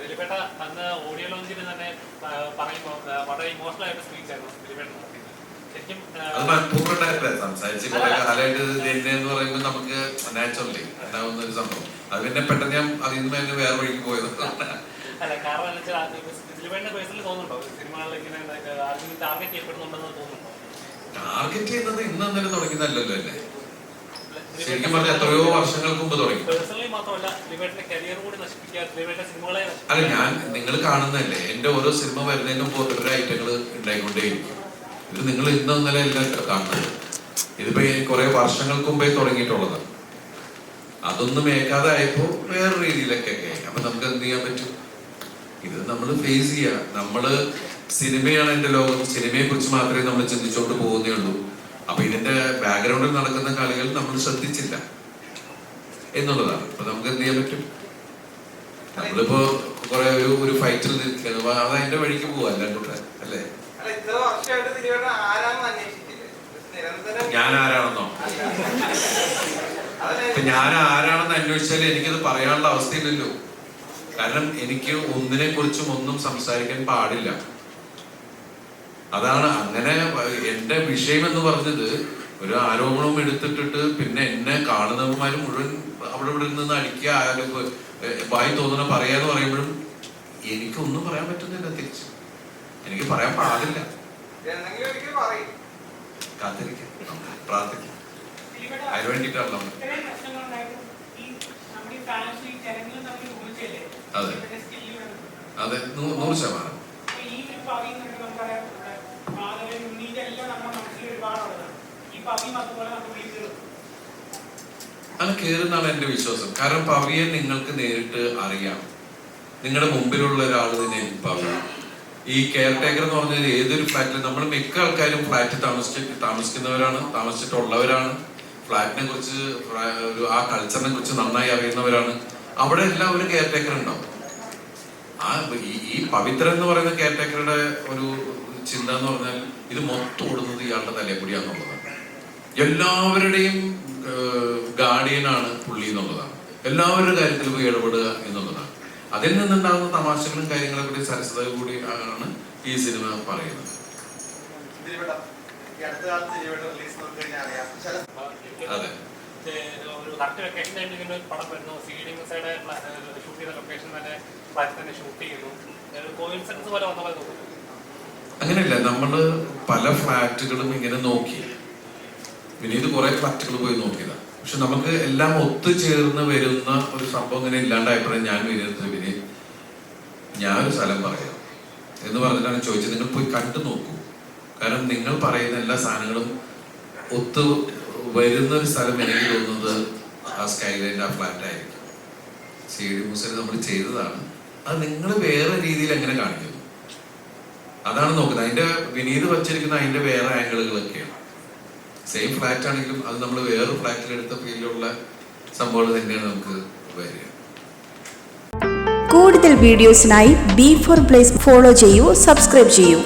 ദിലീപേട്ട അന്ന് ഓഡിയോ ലോഞ്ചിന് തന്നെ ആ, പറയുമ്പോൾ ആ, വളരെ ഇമോഷണൽ ആയിട്ട് സ്പീച്ച് ആയിരുന്നു ദിലീപേട്ട ശരിക്കും ആ, അത് മനഃപൂർവം സംസാരിച്ച് കുറെ കാലമായിട്ട് ഇത് എന്ന് പറയുമ്പോൾ നമുക്ക് നാച്ചുറലി ഉണ്ടാവുന്ന ഒരു സംഭവം. അത് പിന്നെ പെട്ടെന്ന് ഞാൻ അതിൽ നിന്ന് തന്നെ വേറെ വഴിക്ക് പോയത്. അല്ല കാരണം എന്ന് വെച്ചാൽ ദിലീപേട്ടന്റെ പേഴ്സണലി തോന്നുന്നുണ്ടോ? സിനിമകളിൽ ഇങ്ങനെ ആർക്കും ടാർഗറ്റ് ചെയ്യപ്പെടുന്നുണ്ടെന്ന് തോന്നുന്നുണ്ടോ? ടാർഗറ്റ് ചെയ്യുന്നത് ഇന്ന് തന്നെ തുടങ്ങിയതല്ലല്ലോ അല്ലേ? ശരിക്കും പറഞ്ഞാൽ എത്രയോ വർഷങ്ങൾക്ക് മുമ്പ് തുടങ്ങി. അല്ല ഞാൻ നിങ്ങൾ കാണുന്നതല്ലേ? എന്റെ ഓരോ സിനിമ വരുന്നതിനും മുമ്പ് ഓരോ ഐറ്റങ്ങൾ ഉണ്ടായിക്കൊണ്ടേയിരിക്കും. ഇത് നിങ്ങൾ ഇന്ന് ഇന്നലെ എല്ലാം കാണുന്നത്. ഇതിപ്പോ കുറെ വർഷങ്ങൾക്ക് മുമ്പേ തുടങ്ങിയിട്ടുള്ളതാണ് അതൊന്നും ഏക്കാതെ ആയപ്പോ വേറെ രീതിയിലൊക്കെ അപ്പൊ നമുക്ക് എന്ത് ചെയ്യാൻ പറ്റും? ഇത് നമ്മൾ ഫേസ് ചെയ്യുക നമ്മൾ സിനിമയാണ് എന്റെ ലോകം. സിനിമയെ കുറിച്ച് മാത്രമേ നമ്മൾ ചിന്തിച്ചോണ്ട് പോകുന്നേ ഉള്ളൂ. അപ്പൊ ഇതിന്റെ ബാക്ക്ഗ്രൗണ്ടിൽ നടക്കുന്ന കളികൾ നമ്മൾ ശ്രദ്ധിച്ചില്ല എന്നുള്ളതാണ്. അപ്പൊ നമുക്ക് എന്ത് ചെയ്യാൻ പറ്റും? നമ്മളിപ്പോ കുറെ ഒരു ഒരു ഫൈറ്റിൽ അപ്പൊ അത് അതിന്റെ വഴിക്ക് പോവാ അല്ലാണ്ട് അല്ലേ? അല്ല ഞാൻ ആരാണെന്നോ? ഞാൻ ആരാണെന്ന് അന്വേഷിച്ചാൽ എനിക്കത് പറയാനുള്ള അവസ്ഥയില്ലല്ലോ. കാരണം എനിക്ക് ഒന്നിനെ കുറിച്ചും ഒന്നും സംസാരിക്കാൻ പാടില്ല. അതാണ് അങ്ങനെ എന്റെ വിഷയം എന്ന് പറഞ്ഞത് ഒരു ആരോപണവും എടുത്തിട്ടിട്ട് പിന്നെ എന്നെ കാണുന്നവന്മാർ മുഴുവൻ അവിടെ ഇവിടെ നിന്ന് അടിക്കുക ആയാലും വായി തോന്നുന്ന പറയാന്ന് പറയുമ്പോഴും എനിക്കൊന്നും പറയാൻ പറ്റുന്നില്ല തിരിച്ച്. എനിക്ക് പറയാൻ പാടില്ല. കാത്തിരിക്കാം പ്രാർത്ഥിക്കാം. അതിന് വേണ്ടിയിട്ടാണല്ലോ അതെ. നൂറ് ശതമാനം. അത് കയറുന്നാണ് എന്റെ വിശ്വാസം. കാരണം പവിയെ നിങ്ങൾക്ക് നേരിട്ട് അറിയാം. നിങ്ങളുടെ മുമ്പിലുള്ള ഒരാൾ തന്നെ പവി ഈ കെയർ ടേക്കർ എന്ന് പറഞ്ഞാൽ ഏതൊരു ഫ്ലാറ്റിൽ നമ്മൾ മിക്ക ആൾക്കാരും ഫ്ലാറ്റ് താമസിച്ച് താമസിക്കുന്നവരാണ് താമസിച്ചിട്ടുള്ളവരാണ്. ഫ്ലാറ്റിനെ കുറിച്ച് ഒരു ആ കൾച്ചറിനെ കുറിച്ച് നന്നായി അറിയുന്നവരാണ്. അവിടെ എല്ലാം ഒരു കെയർ ടേക്കർ ഉണ്ടാവും. ആ ഈ പവിത്രൻ എന്ന് പറയുന്ന കെയർ ടേക്കറുടെ ഒരു ചിന്ത എന്ന് പറഞ്ഞാൽ ഇത് മൊത്തം ഓടുന്നത് ഇയാളുടെ തലയിൽ കൂടിയാണെന്നുള്ളതാണ് എല്ലാവരുടെയും ഗാർഡിയനാണ് പുള്ളി എന്നുള്ളതാണ്. എല്ലാവരുടെ കാര്യത്തിൽ പോയി ഇടപെടുക എന്നുള്ളതാണ്. അതിൽ നിന്നുണ്ടാകുന്ന തമാശകളും കാര്യങ്ങളെ കൂടി സരസത കൂടി ആണ് ഈ സിനിമ പറയുന്നത്. അതെ. ഒരു കറക്റ്റ് വെക്കേഷൻ ടൈമിൽ ഇങ്ങനെ ഒരു പടം വരുന്നു? സൈഡ് ഷൂട്ട് ചെയ്ത ലൊക്കേഷൻ തന്നെ ഷൂട്ട് ചെയ്യുന്നു കോയിൻസിഡൻസ് പോലെ വന്ന പോലെ തോന്നുന്നു. അങ്ങനെയല്ല നമ്മൾ പല ഫ്ലാറ്റുകളും ഇങ്ങനെ നോക്കി. വിനീത് കുറെ ഫ്ലാറ്റുകൾ പോയി നോക്കിയതാ. പക്ഷെ നമുക്ക് എല്ലാം ഒത്തുചേർന്ന് വരുന്ന ഒരു സംഭവം ഇങ്ങനെ ഇല്ലാണ്ടായപ്പോഴും ഞാൻ വിനീത് വിനീത് ഒരു സ്ഥലം പറയാം. എന്ന് പറഞ്ഞിട്ടാണ് ചോദിച്ചത്. നിങ്ങൾ പോയി കണ്ടു നോക്കൂ. കാരണം നിങ്ങൾ പറയുന്ന എല്ലാ സാധനങ്ങളും ഒത്തു വരുന്ന ഒരു സ്ഥലം എനിക്ക് തോന്നുന്നത് ആ സ്കൈലൈന്റെ ആ ഫ്ലാറ്റ് ആയിരിക്കും. സി ഡി മൂസിൽ നമ്മൾ ചെയ്തതാണ്. അത് നിങ്ങൾ വേറെ രീതിയിൽ എങ്ങനെ കാണിക്കുന്നു അതാണ് നോക്കുന്നത്. അതിന്റെ വിനീത് വച്ചിരിക്കുന്ന അതിന്റെ വേറെ ആംഗിളുകളൊക്കെയാണ്. സെയിം ഫ്ലാറ്റ് ആണെങ്കിലും അത് നമ്മൾ വേറെ ഫ്ലാറ്റിൽ എടുത്ത ഫീലുള്ള സംഭവങ്ങൾ തന്നെയാണ് നമുക്ക് വരിക. കൂടുതൽ വീഡിയോസിനായി ബി ഫോർ പ്ലേസ് ഫോളോ ചെയ്യൂ സബ്സ്ക്രൈബ് ചെയ്യൂ.